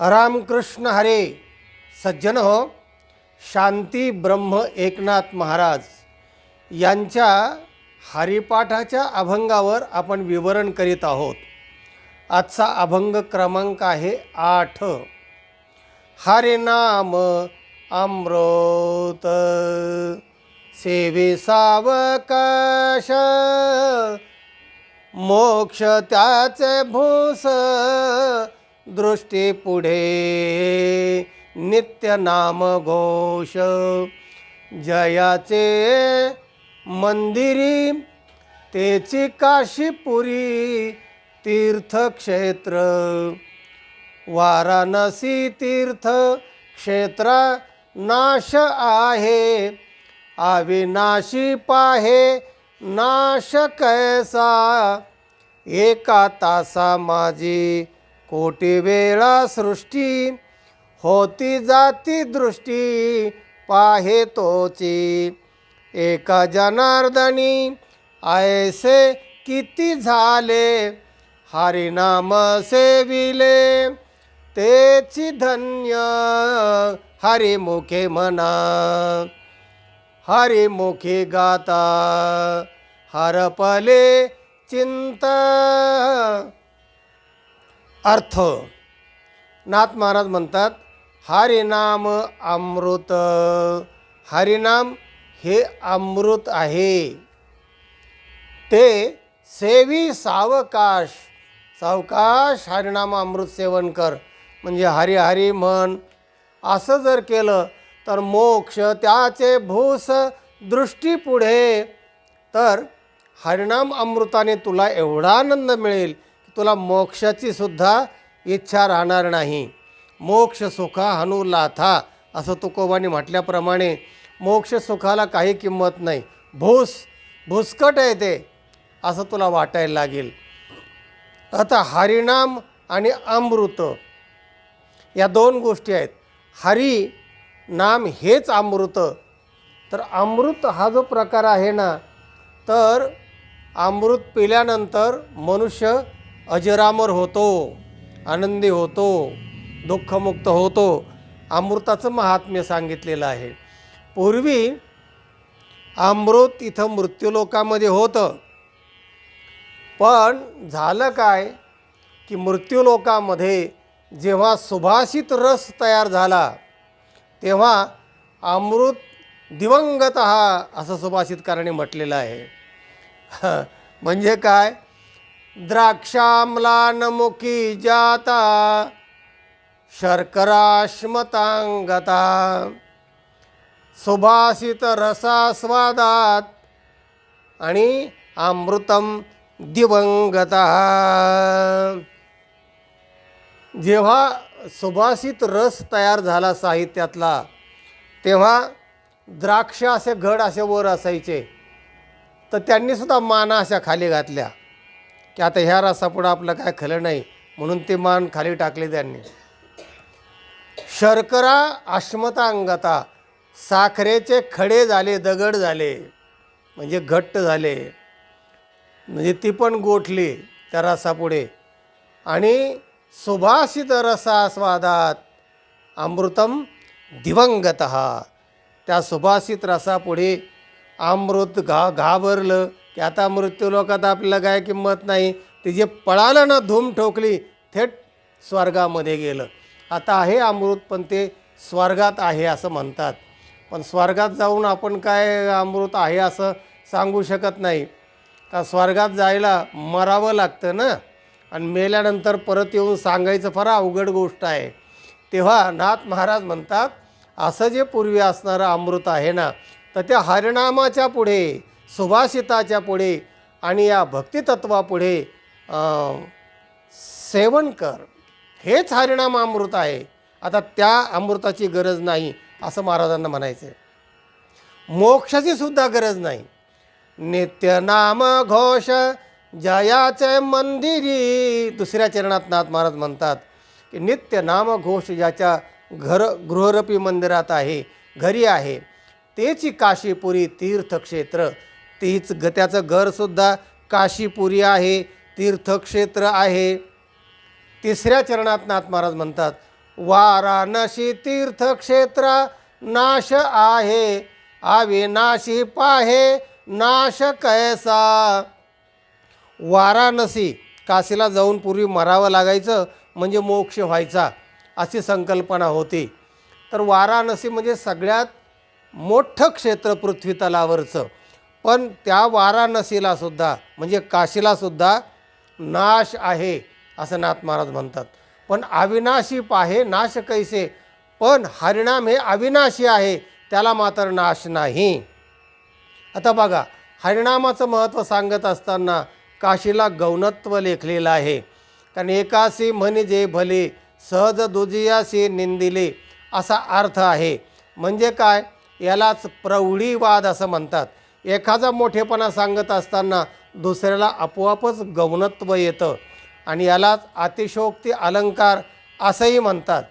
रामकृष्ण हरे. सज्जन हो. शांती ब्रह्म एकनाथ महाराज यांच्या हरिपाठाच्या अभंगावर आपण विवरण करीत आहोत. आजचा अभंग क्रमांक आहे आठ. हरे नाम अमृत सेवे सावकाश मोक्ष त्याचे भूस दृष्टी पुढे नित्य नाम घोष. जयाचे मंदिरी तेची काशीपुरी तीर्थक्षेत्र. वाराणसी तीर्थ क्षेत्र नाश आहे. अविनाशी पाहे नाश कैसा? एका तासा माझी कोटी वेळा सृष्टी होती जाती दृष्टी पाहे तोची. एका जनार्दनी ऐसे किती झाले? हरिनाम सेविले. तेची धन्य हरिमुखे म्हणा हरिमुखी गाता हरपले चिंता. अर्थ. नाथ महाराज म्हणतात हरिनाम अमृत हरिनाम हे अमृत आहे. ते सेवी सावकाश सावकाश हरिनाम अमृत सेवन कर. म्हणजे हरी हरी म्हण. असं जर केलं तर मोक्ष त्याचे भूस दृष्टी पुढे. तर हरिनाम अमृताने तुला एवढा आनंद मिळेल तुला मोक्षाची सुद्धा इच्छा राहणार नाही. मोक्ष सुखा हनु लाथा असं तुकोबाने म्हटल्याप्रमाणे मोक्ष सुखाला काही किंमत नाही. भूस भुसकट आहे ते असं तुला वाटायला लागेल. आता हरिनाम आणि अमृत या दोन गोष्टी आहेत. हरी नाम हेच अमृत. तर अमृत हा जो प्रकार आहे ना तर अमृत पिल्यानंतर मनुष्य अजरामर होतो आनंदी होतो दुःखमुक्त होतो अमृताचं महात्म्य सांगितलेलं आहे. पूर्वी अमृत इथं मृत्यूलोकामध्ये होतं. पण झालं काय की मृत्यूलोकामध्ये जेव्हा सुभाषित रस तयार झाला तेव्हा अमृत दिवंगत हा असं सुभाषितकाराने म्हटलेलं आहे. म्हणजे काय? द्राक्षामलानमुखी जाता शर्कराश्मतांगता सुभाषित रसास्वादात आणि अमृतम दिवंगता। जेव्हा सुभाषित रस तयार झाला साहित्यातला तेव्हा द्राक्ष असे घड असे वर असायचे तर त्यांनीसुद्धा माना अशा खाली घातल्या. की आता ह्या रसापुढं आपलं काय खलं नाही म्हणून ते मान खाली टाकले त्यांनी. शर्करा अश्मता अंगता साखरेचे खडे झाले दगड झाले म्हणजे घट्ट झाले. म्हणजे ती पण गोठली त्या रसापुढे. आणि सुभाषित रसास्वादात अमृतम दिवंगत. त्या सुभाषित रसापुढे अमृत घा घाबरलं. की आता मृत्यूलोकात आपल्याला काय किंमत नाही. ते जे पळालं ना धूम ठोकली थेट स्वर्गामध्ये गेलं. आता आहे अमृत पण ते स्वर्गात आहे असं म्हणतात. पण स्वर्गात जाऊन आपण काय अमृत आहे असं सांगू शकत नाही. का स्वर्गात जायला मरावं लागतं ना. आणि मेल्यानंतर परत येऊन सांगायचं फार अवघड गोष्ट आहे. तेव्हा नाथ महाराज म्हणतात असं जे पूर्वी असणारं अमृत आहे ना तर त्या हरिनामाच्या पुढे सुभाषिताच्या पुढे आणि या भक्तितत्वापुढे सेवन कर हेच हरिणाम अमृत आहे. आता त्या अमृताची गरज नाही असं महाराजांना म्हणायचं आहे मोक्षाची सुद्धा गरज नाही. नित्य नाम घोष जयाचे मंदिरी. दुसऱ्या चरणात नाथ महाराज म्हणतात की नित्य नाम घोष ज्याच्या घर गृहरपी मंदिरात आहे घरी आहे तेची काशीपुरी तीर्थक्षेत्र तीच ग त्याचं घरसुद्धा काशीपुरी आहे तीर्थक्षेत्र आहे. तिसऱ्या चरणात नाथ महाराज म्हणतात वाराणसी तीर्थक्षेत्र नाश आहे अविनाशी पाहे नाश कैसा? वाराणसी काशीला जाऊन पूर्वी मरावं लागायचं म्हणजे मोक्ष व्हायचा अशी संकल्पना होती. तर वाराणसी म्हणजे सगळ्यात मोठं क्षेत्र पृथ्वी तलावरचं पण त्या वाराणसीला सुद्धा म्हणजे काशीला सुद्धा नाश आहे असं नाथ महाराज म्हणतात. पण अविनाशी पाहे नाश कैसे? पण हरिणाम हे अविनाशी आहे त्याला मात्र नाश नाही. आता बघा हरिणामाचं महत्त्व सांगत असताना काशीला गौणत्व लेखलेलं आहे. कारण एकासी म्हणे जे भले सहज दुजियासी निंदिले असा अर्थ आहे. म्हणजे काय? यालाच प्रौढीवाद असं म्हणतात. एखादा मोठेपणा सांगत असताना दुसऱ्याला आपोआपच गौणत्व येतं आणि यालाच अतिशोक्ती अलंकार असंही म्हणतात.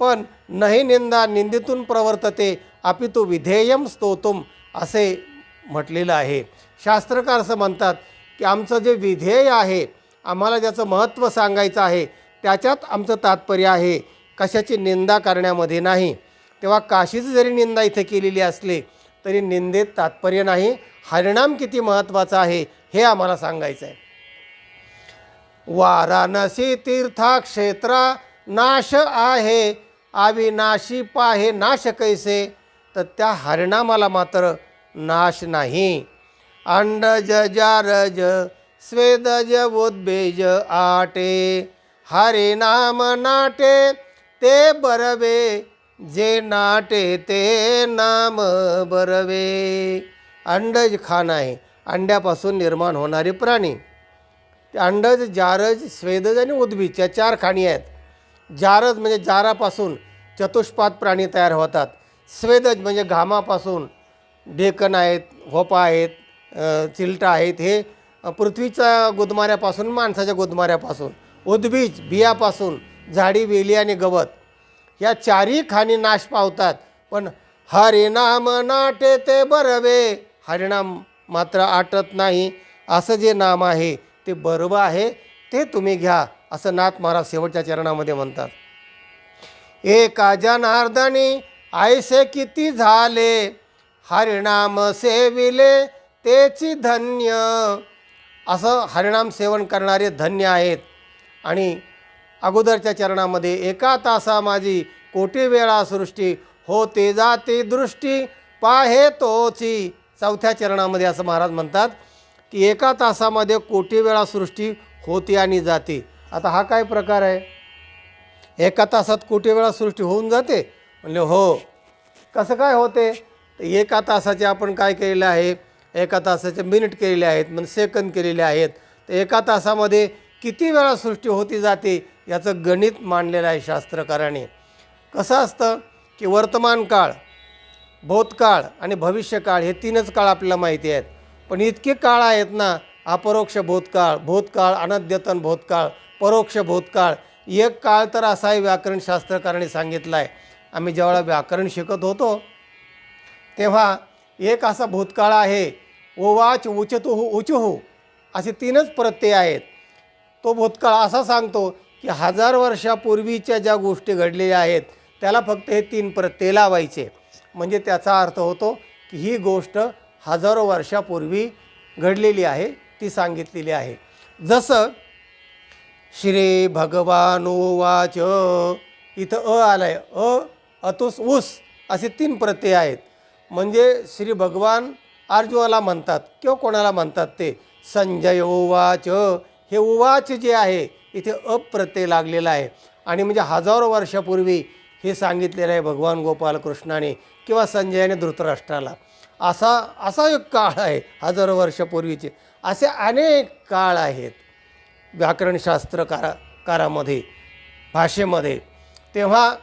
पण नाही निंदा निंदेतून प्रवर्तते अपितु विधेयम स्तोतुम असे म्हटलेलं आहे. शास्त्रकार असं म्हणतात की आमचं जे विधेय आहे आम्हाला ज्याचं महत्त्व सांगायचं आहे त्याच्यात आमचं तात्पर्य आहे. कशाची निंदा करण्यामध्ये नाही. तेव्हा काशीची जरी निंदा इथे केलेली असली तरी निंदेत तात्पर्य नाही. हरिणाम किती महत्त्वाचा आहे हे आम्हाला सांगायचं आहे वाराणसी तीर्थाक्षेत्रा नाश आहे अविनाशी पाहे नाश कैसे? तर त्या हरिणामाला मात्र नाश नाही. अंडज जारज स्वेदज उद्बेज आटे हरिनाम नाटे ते बरवे जे नाटे ते नाम बरवे. अंडज खान आहे अंड्यापासून निर्माण होणारे प्राणी. ते अंडज जारज स्वेदज आणि उद्भिज या चार खाणी आहेत. जारज म्हणजे जारापासून चतुष्पाद प्राणी तयार होतात. स्वेदज म्हणजे घामापासून ढेकण आहेत होपा आहेत चिलटा आहेत हे पृथ्वीच्या गुदमाऱ्यापासून माणसाच्या गुदमाऱ्यापासून. उद्भिज बियापासून झाडी वेली आणि गवत. या चारही खाणी नाश पावतात. पण हरिनाम नाटे ते बरवे. हरिनाम मात्र आटत नाही. असं जे नाम आहे ते बरवं आहे ते तुम्ही घ्या असं नाथ महाराज शेवटच्या चरणामध्ये म्हणतात. एका जनार्दनी ऐसे किती झाले? हरिनाम सेविले तेची धन्य. असं हरिनाम सेवन करणारे धन्य आहेत. आणि अगोदरच्या चरणामध्ये एका तासा माझी कोटी वेळा सृष्टी होते जाते दृष्टी पाहे तोची. चौथ्या चरणामध्ये असं महाराज म्हणतात की एका तासामध्ये कोटी वेळा सृष्टी होते आणि जाते. आता हा काय प्रकार आहे? एका तासात कोटी वेळा सृष्टी होऊन जाते? म्हणले हो. कसं काय होते? तर एका तासाचे आपण काय केलेलं आहे? एका तासाचे मिनिट केलेले आहेत म्हणजे सेकंद केलेले आहेत. तर एका तासामध्ये किती वेळा सृष्टी होती जाते? याचं गणित मांडलेलं आहे शास्त्रकाराने. कसं असतं की वर्तमान काळ भूतकाळ आणि भविष्यकाळ हे तीनच काळ आपल्याला माहिती आहेत. पण इतके काळ आहेत ना अपरोक्ष भूतकाळ भूतकाळ अनद्यतन भूतकाळ परोक्ष भूतकाळ एक काळ तर असाही व्याकरण शास्त्रकाराने सांगितला आहे. आम्ही जेव्हा व्याकरण शिकत होतो तेव्हा एक असा भूतकाळ आहे ओवाच उचतुहू उचुहू असे तीनच प्रत्यय आहेत. तो भूतकाळ असा सांगतो की हजार वर्षापूर्वीच्या ज्या गोष्टी घडलेल्या आहेत त्याला फक्त हे तीन प्रत्यय लावायचे. म्हणजे त्याचा अर्थ होतो की ही गोष्ट हजारो वर्षापूर्वी घडलेली आहे ती सांगितलेली आहे. जसं श्री भगवान वाच इथं अ आलं आहे अ अतुस ऊस असे तीन प्रत्यय आहेत. म्हणजे श्री भगवान अर्जुनाला म्हणतात किंवा कोणाला म्हणतात ते? संजय उवाच हे उवाच जे आहे इथे अप्रत्यय लागलेला आहे. आणि म्हणजे हजारो वर्षापूर्वी हे सांगितलेलं आहे भगवान गोपालकृष्णाने किंवा संजयाने धृतराष्ट्राला. असा असा एक काळ आहे हजारो वर्षापूर्वीचे. असे अनेक काळ आहेत व्याकरणशास्त्रकारा कारामध्ये भाषेमध्ये. तेव्हा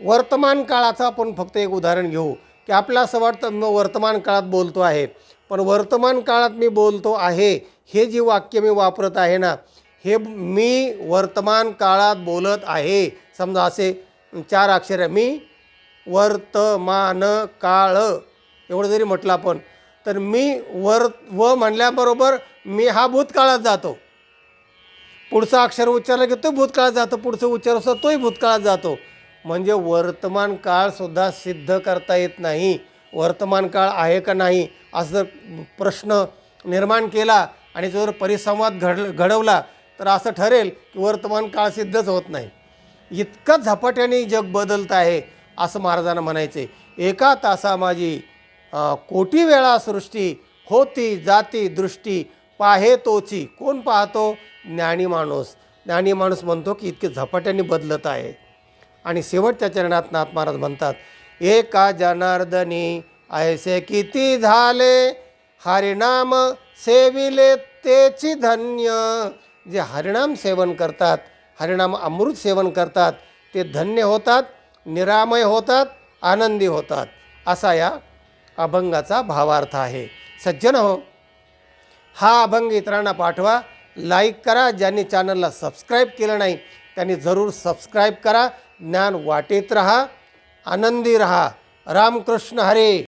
वर्तमान काळाचं आपण फक्त एक उदाहरण घेऊ की आपलं असं वाटतं मी वर्तमान काळात बोलतो आहे. पण वर्तमान काळात मी बोलतो आहे हे जे वाक्य मी वापरत आहे ना हे मी वर्तमान काळात बोलत आहे. समजा असे चार अक्षर. मी वर्तमान काळ. एवढं जरी म्हटलं आपण तर मी वर व म्हणल्याबरोबर मी हा भूतकाळात जातो. पुढचं अक्षर उच्चारलं की तो भूतकाळात जातो. पुढचं उच्चार असतो तोही भूतकाळात जातो. म्हणजे वर्तमान काळसुद्धा सिद्ध करता येत नाही. वर्तमान काळ आहे का नाही? असं जर प्रश्न निर्माण केला आणि तो जर परिसंवाद घड घडवला तर असं ठरेल की वर्तमान काळ सिद्धच होत नाही. इतकं झपाट्याने जग बदलत आहे असं महाराजांना म्हणायचे. एका तासा माझी कोटी वेळा सृष्टी होती जाती दृष्टी पाहे तोची. कोण पाहतो? ज्ञानी माणूस. ज्ञानी माणूस म्हणतो की इतके झपाट्याने बदलत आहे. आणि शेवटच्या चरणात नाथ महाराज म्हणतात एका जनार्दनी ऐसे किती झाले? हरिनाम सेविले तेची धन्य. जे हरिणाम सेवन करतात हरिणाम अमृत सेवन करतात ते धन्य होतात निरामय होतात आनंदी होतात. असा या अभंगाचा भावार्थ आहे. सज्जन हो हा अभंग इतरांना पाठवा लाईक करा ज्यांनी चॅनलला सबस्क्राईब केलं नाही त्यांनी जरूर सबस्क्राईब करा ज्ञान वाटेत रहा आनंदी रहा. रामकृष्ण हरे!